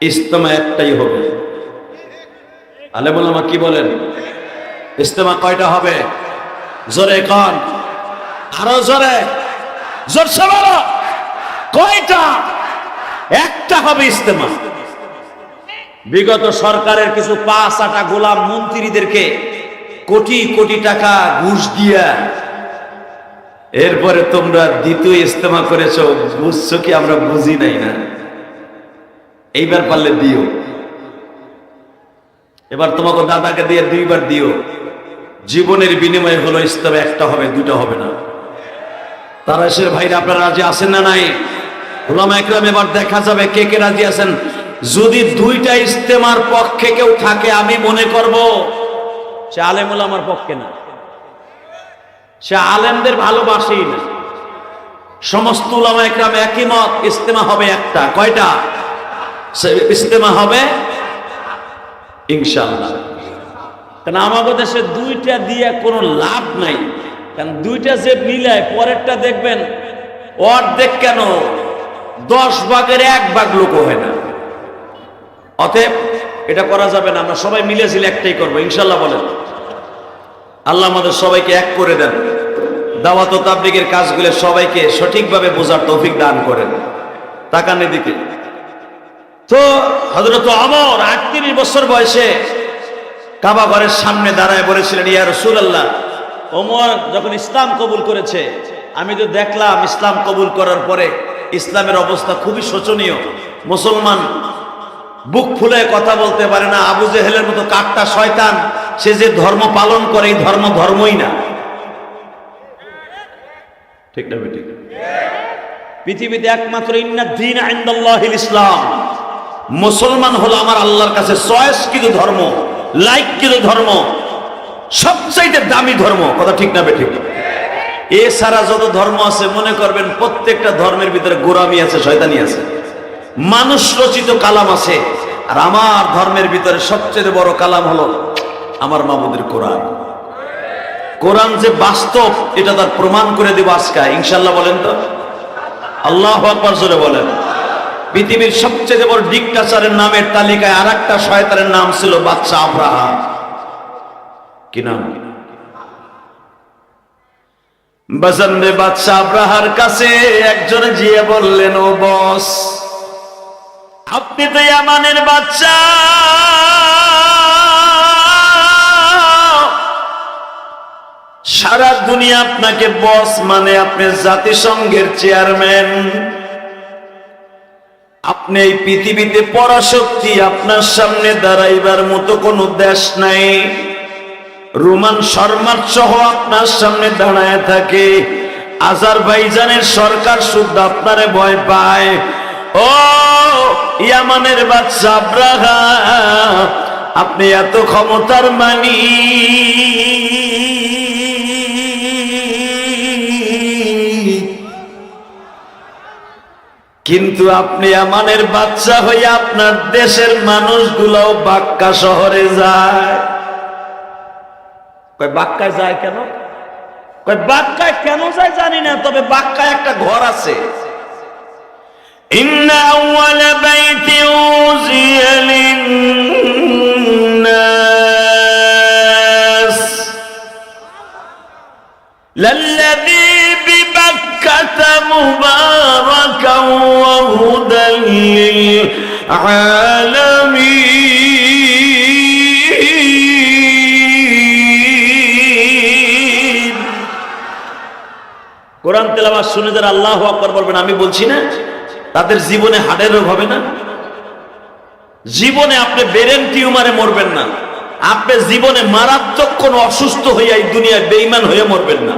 ইস্তেমা একটাই হবে। আলে বলামা কি বলেন? ইস্তেমা কয়টা হবে? জোরে কন। আরও জোরে। বলো। কয়টা? একটা হবে ইস্তেমা। বিগত সরকারের কিছু পাঁচ আটা গোলাম মন্ত্রীদেরকে কোটি কোটি টাকা ঘুষ দিয়া এরপরে তোমরা দ্বিতীয় ইস্তেমা করেছ, বুঝছ কি আমরা বুঝি নাই না? এইবার পারলে দিও। এবার তোমাকে দাদাকে দিয়ে দুইবার দিও। জীবনের বিনিময়ে হলো ইস্তেমা একটা হবে দুটো হবে না। তারা এসে, ভাইরা, আপনারা রাজি আছেন না নাই? ওলামা এবার দেখা যাবে কে কে রাজি আছেন। যদি দুইটা ইস্তেমার পক্ষে কেউ থাকে, আমি মনে করব সে আলেমুল আমার পক্ষে না। সে আলেমদের ভালোবাসেই না। সমস্ত উলামা একরাম একই মত ইস্তেমা হবে একটা। কয়টা? সে ইস্তেমা হবে? ইনশাআল্লাহ। কারণ আমাদের দেশে দুইটা দিয়ে কোনো লাভ নাই। কারণ দুইটা যে মিলায়, পরেরটা দেখবেন অর্ধেক কেন? দশ ভাগের এক ভাগ লোক হয় না। অতএব এটা করা যাবে না, আমরা সবাই মিলে ঝিলে একটাই করব ইনশাল্লাহ বলেন। আল্লাহ আমাদের সবাইকে এক করে দেন। দাওয়াত তাবলিগের কাজগুলো সবাইকে সঠিকভাবে বোঝার তৌফিক দান করেন। তাকান এদিকে। তো হজরত অমর আটত্রিশ বছর বয়সে কাবা ঘরের সামনে দাঁড়ায় বলেছিলেন, ইয়া রসুল আল্লাহ ওমর যখন ইসলাম কবুল করেছে, আমি তো দেখলাম ইসলাম কবুল করার পরে ইসলামের অবস্থা খুবই শোচনীয়। মুসলমান বুক ফুলে কথা বলতে পারে না, আবু জেহেলের মতো কাটটা শয়তান, সে যে ধর্ম পালন করে, এই ধর্ম ধর্মই না। ঠিক না বেটি পৃথিবীতে একমাত্র ইন্না আইন্দাল্লাহিল ইসলাম। মুসলমান হলো আমার আল্লাহর কাছে চয়েস কিন্তু ধর্ম, লাইক কিন্তু ধর্ম, সবচাইতে দামি ধর্ম, কথা ঠিক না বেঠিক? এছাড়া যত ধর্ম আছে, মনে করবেন প্রত্যেকটা ধর্মের ভিতরে গোরামি আছে, শয়তানি আছে। মানুষ রচিত কালাম আছে, আর আমার ধর্মের ভিতরে সবচেয়ে বড় কালাম হলো আমার মামুদের কোরআন। কোরআন যে বাস্তব, এটা তার প্রমাণ করে দেব আজকে। ইনশাল্লাহ বলেন তো? আল্লাহ আকবর জোরে বলেন। পৃথিবীর সবচেয়ে বড় ডিকটাচারের নামের তালিকায় আর একটা শয়তানের নাম ছিল বাচ্চা আব্রাহাম। কি নাম? বাজানরে বাচ্চা আব্রাহার কাছে একজন গিয়ে বললেন, ও বস, আপনি তো ইয়ামানের বাচ্চা সারা দুনিয়া আপনাকে বস মানে আপনি জাতিসংঘের চেয়ারম্যান। আপনি এই পৃথিবীতে পরাশক্তি আপনার সামনে দাঁড়াইবার মতো কোনো দেশ নাই। রোমান শর্মার সহ আপনার সামনে দাঁড়ায় থাকে। আজারবাইজানের সরকার শুদ্ধ আপনারে ভয় পায়। ও ইয়ামানের বাচ্চা আপনি এত ক্ষমতার মানি। কিন্তু আপনি আমানের বাচ্চা হয়ে আপনার দেশের মানুষগুলাও বাক্কা শহরে যায়। বাক্কায় যায় কেন? বাক্কায় কেন যায় জানি না, তবে বাক্কায় একটা ঘর আছে। ইন্না مباركا وهدى للعالمين কোরআন তেলাবাস শুনে যারা আল্লাহ আকবর বলবেন আমি বলছি না তাদের জীবনে হাড়ের রোগ হবে না জীবনে আপনি বেরেন টিউমারে মরবেন না আপনি জীবনে মারাত্মক কোন অসুস্থ হইয়া এই দুনিয়ায় বেইমান হয়ে মরবেন না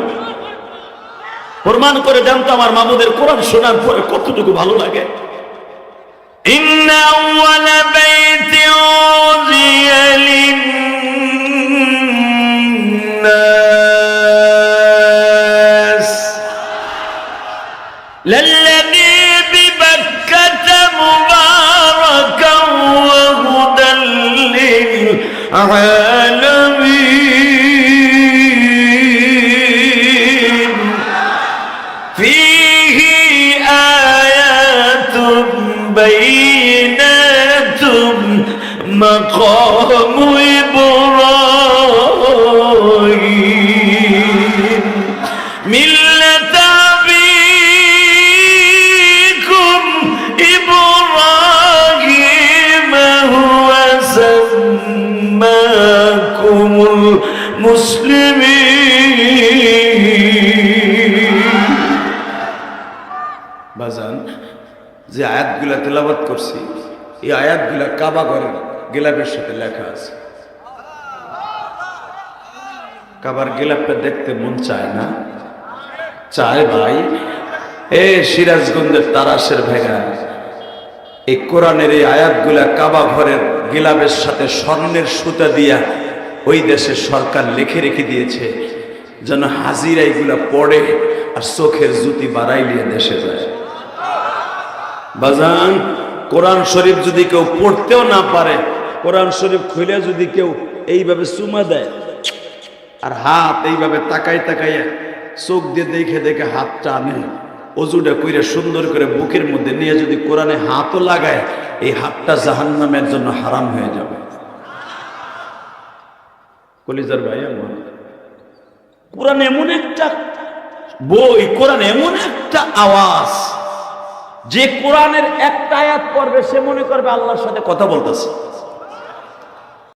প্রমাণ করে দেন তো আমার মামুদের কোরআন শোনার পরে কতটুকু ভালো লাগে। إن بينات مقام إبراهيم ملة أبيكم إبراهيم هو سماكم المسلمين যে আয়াতগুলা তেলাবাত করছি, এই আয়াতগুলা কাবা ঘরের গেলাপের সাথে লেখা আছে। কাবার গেলাপটা দেখতে মন চায় না? চায় ভাই। এ সিরাজগঞ্জের তারাশের ভেঙা। এই কোরআনের এই আয়াতগুলা কাবা ঘরের গিলাপের সাথে স্বর্ণের সুতা দিয়া ওই দেশের সরকার লিখে রেখে দিয়েছে, যেন হাজিরা এগুলা পড়ে আর চোখের জুতি বাড়াই নিয়ে দেশে যায়। বাজান, কোরআন শরীফ যদি কেউ পড়তেও না পারে, কোরআন শরীফ খুলে যদি কেউ এইভাবে চুমা দেয়, আর হাত এইভাবে তাকাই তাকাই চোখ দিয়ে দেখে দেখে হাতটা আনে অজুটা কইরে সুন্দর করে বুকের মধ্যে নিয়ে যদি কোরআনে হাতও লাগায়, এই হাতটা জাহান্নামের জন্য হারাম হয়ে যাবে। কলিজার ভাই আমার, কোরআন এমন একটা বই, কোরআন এমন একটা আওয়াজ যে কোরআনের একটা আয়াত পড়বে সে মনে করবে আল্লাহর সাথে কথা বলতেছে।